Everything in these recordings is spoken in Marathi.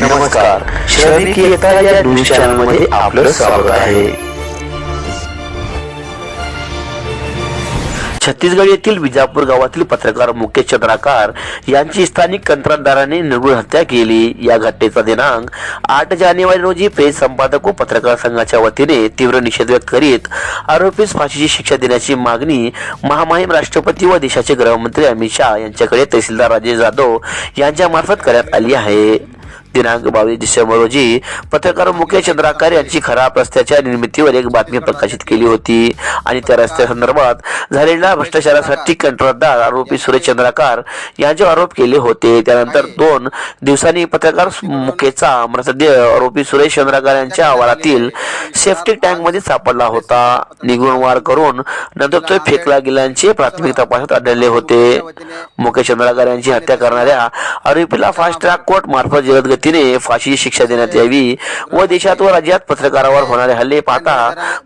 नमस्कार. शहरी या न्यूज चॅनलमध्ये आपलं स्वागत आहे. छत्तीसगड येथील विजापूर गावातील पत्रकार मुकेश चंद्राकार यांची स्थानिक कंत्राटदाराने निर्गुण हत्या केली. या घटनेचा दिनांक आठ जानेवारी रोजी प्रेस संपादक व पत्रकार संघाच्या वतीने तीव्र निषेध व्यक्त करीत आरोपीस फाशीची शिक्षा देण्याची मागणी महामहिम राष्ट्रपती व देशाचे गृहमंत्री अमित शहा यांच्याकडे तहसीलदार राजेश जाधव यांच्या मार्फत करण्यात आली आहे. दिनांक बावीस डिसेंबर रोजी पत्रकार मुकेश चंद्राकार यांची खराब रस्त्याच्या निर्मितीवर एक बातमी प्रकाशित केली होती. आणि त्या रस्त्यासंदर्भात झालेल्या भ्रष्टाचारासाठी कंत्राटदार आरोपी सुरेश चंद्राकार यांच्यावर आरोप केले होते. त्यानंतर दोन दिवसांनी पत्रकार मुकेचा मृतदेह आरोपी सुरेश चंद्राकार यांच्या आवारातील सेफ्टी टँकमध्ये सापडला होता. निघून वार करून नंतर तो फेकला गेल्याचे प्राथमिक तपासात आढळले होते. मुकेश चंद्राकार यांची हत्या करणाऱ्या आरोपीला फास्ट ट्रॅक कोर्ट मार्फत जलद गतीने फाशीची शिक्षा देण्यात यावी व देशात व राज्यात पत्रकारावर होणारे हल्ले पाहता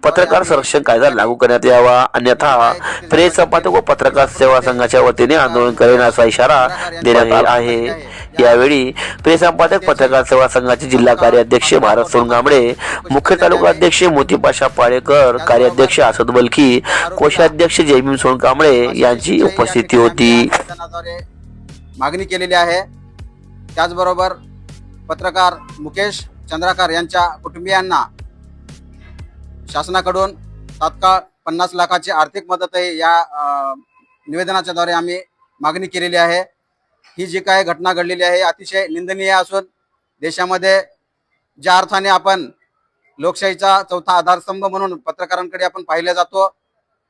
पत्रकार संरक्षण कायदा लागू करण्यात यावा. अन्यथा प्रेस संपादक व पत्रकार सेवा संघाच्या वतीने आंदोलन करेन असा इशारा देण्यात आला आहे. यावेळी प्रेस संपादक पत्रकार सेवा संघाचे जिल्हा कार्याध्यक्ष भारत सोनगांबडे मुख्य तालुका अध्यक्ष मोतीपाशा पाळेकर कार्याध्यक्ष असद बलकी कोषाध्यक्ष जयभीम सोनकांबळे यांची उपस्थिती होती. मागणी केलेली आहे. त्याचबरोबर पत्रकार मुकेश चंद्राकर यांच्या कुटुंबियांना शासनाकडून तात्काळ पन्नास लाखाची आर्थिक मदतही या निवेदनाच्याद्वारे निवेदनाच्या द्वारे आम्ही मागणी केलेली आहे. ही जी काही घटना घडलेली आहे अतिशय निंदनीय असून देशामध्ये ज्या अर्थाने आपण लोकशाहीचा चौथा आधारस्तंभ म्हणून पत्रकारांकडे आपण पाहिले जातो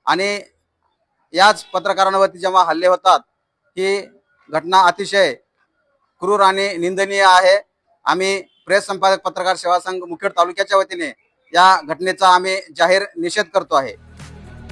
आणि याच पत्रकारांवरती जेव्हा हल्ले होतात ही घटना अतिशय क्रूर आणि निंदनीय आहे. आम्ही प्रेस संपादक पत्रकार सेवा संघ मुखेड तालुक्याच्या वतीने या घटनेचा आम्ही जाहीर निषेध करतो आहे.